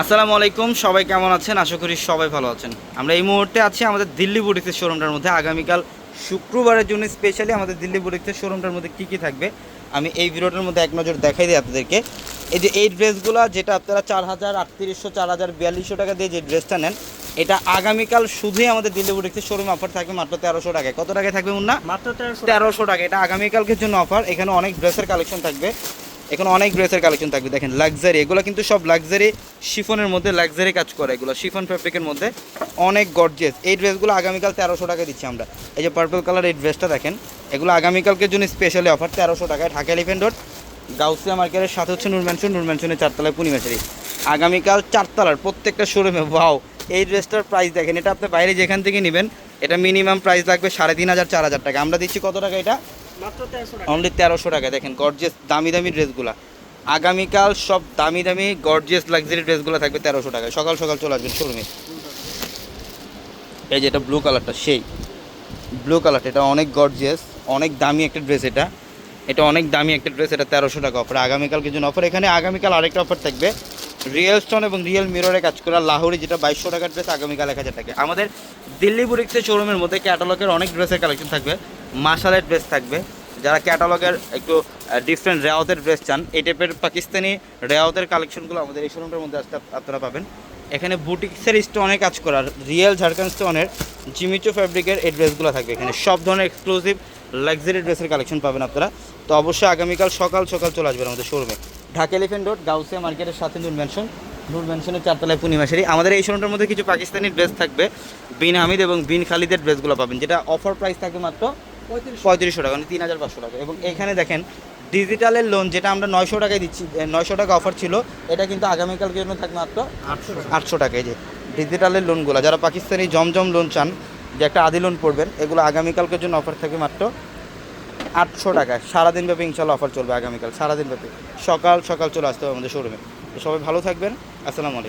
আসসালামু আলাইকুম সবাই কেমন আছেন? আশা করি সবাই ভালো আছেন। আমরা এই মুহূর্তে আছি আমাদের দিল্লি বুটিক্সের শোরুমটার মধ্যে। আগামীকাল শুক্রবারের জন্য স্পেশালি আমাদের দিল্লি বুটিক্সের শোরুমটার মধ্যে কী কী থাকবে আমি এই ভিডিওটার মধ্যে এক নজর দেখাই দিই আপনাদেরকে। এই যে এই ড্রেসগুলো যেটা আপনারা চার হাজার আটত্রিশশো চার হাজার বিয়াল্লিশশো টাকা দিয়ে যে ড্রেসটা নেন এটা আগামীকাল শুধুই আমাদের দিল্লি বুটিক্সের শোরুম অফার থাকবে মাত্র তেরোশো টাকায়। কত টাকায় থাকবে মুন্না? মাত্র তেরোশো তেরোশো টাকা এটা আগামীকালকের জন্য অফার এখানে অনেক ড্রেসের কালেকশন থাকবে। এখানে অনেক ড্রেসের কালেকশন থাকবে। দেখেন লাক্সারি এগুলো কিন্তু সব লাক্সারি শিফনের মধ্যে লাক্সারি কাজ করে এগুলো, শিফন ফ্যাব্রিকের মধ্যে। অনেক গর্জেস এই ড্রেসগুলো আগামীকাল তেরোশো টাকা দিচ্ছি আমরা। এই যে পার্পল কালার এই ড্রেসটা দেখেন, এগুলো আগামীকালকের জন্য স্পেশালি অফার তেরোশো টাকায় ঢাকা এলিফেন্ট রোড গাউসিয়া মার্কেটের সাথে হচ্ছে নুর ম্যানশন নুর ম্যানশনের চারতলায় পূর্ণিমাশারি আগামীকাল চারতলার প্রত্যেকটা শোরুমে ভাও এই ড্রেসটার প্রাইস দেখেন, এটা আপনি বাইরে যেখান থেকে নেবেন, এটা মিনিমাম প্রাইস লাগবে সাড়ে তিন হাজার, চার হাজার টাকা। আমরা দিচ্ছি কত টাকা এটা? অনলি তেরোশো টাকা। দেখেন গর্জিয়াস দামি দামি ড্রেসগুলো। আগামীকাল সব দামি দামি গর্জিয়াস লাক্সারি ড্রেসগুলো থাকবে তেরোশো টাকায়। সকাল সকাল চলে আসবেন শোরুমে এই যে এটা ব্লু কালারটা সেই। ব্লু কালারটা এটা অনেক গর্জিয়াস অনেক দামি একটা ড্রেস এটা। এটা অনেক দামি একটা ড্রেস এটা তেরোশো টাকা অফার আগামীকালকে জন্য অফার এখানে আগামীকাল আরেকটা অফার থাকবে। রিয়েল স্টোন এবং রিয়েল মিররে কাজ করা লাহোরি যেটা বাইশশো টাকার ড্রেস আগামীকাল এক হাজার টাকা। আমাদের দিল্লি বুরিক্সের শোরুমের মধ্যে ক্যাটালগের অনেক ড্রেসের কালেকশন থাকবে। মাসালের ড্রেস থাকবে। যারা ক্যাটালগের একটু ডিফারেন্ট রেওয়াতের ড্রেস চান, এই টাইপের পাকিস্তানি রেওয়াতের কালেকশনগুলো আমাদের এই শোরুমটার মধ্যে আসতে আপনারা পাবেন। এখানে বুটিক্সের স্টোনে কাজ করার রিয়েল ঝাড়খান্ড স্টোনের জিমিচো ফ্যাব্রিকের এই ড্রেসগুলো থাকবে। এখানে সব ধরনের এক্সক্লুসিভ লাক্সারি ড্রেসের কালেকশন পাবেন আপনারা। তো অবশ্যই আগামীকাল সকাল সকাল চলে আসবেন আমাদের শোরুমে ঢাকা এলিফেন্ট রোড গাউসিয়া মার্কেটের সাথে নূর ম্যানশন নূর ম্যানশনের চারতলায় পূর্ণিমাশারি আমাদের এই শোরুমটার মধ্যে কিছু পাকিস্তানি ড্রেস থাকবে। বিন হামিদ এবং বিন খালিদের ড্রেসগুলো পাবেন, যেটা অফার প্রাইস থাকবে মাত্র পঁয়ত্রিশশো। টাকা মানে তিন হাজার পাঁচশো টাকা। এবং এখানে দেখেন ডিজিটালের লোন যেটা আমরা নয়শো টাকায় দিচ্ছি নয়শো টাকা অফার ছিল এটা কিন্তু আগামীকালকের জন্য থাকবে মাত্র আটশো আটশো টাকা এই যে ডিজিটালের লোনগুলো যারা পাকিস্তানি জমজম লোন চান যে একটা আদি লোন পড়বেন এগুলো আগামীকালকের জন্য অফার থাকবে মাত্র আটশো টাকায় সারাদিন ব্যাপী ইনশাল্লাহ অফার চলবে আগামীকাল সারাদিন ব্যাপী। সকাল সকাল চলে আসতে হবে আমাদের শোরুমে তো সবাই ভালো থাকবেন আসসালামু আলাইকুম।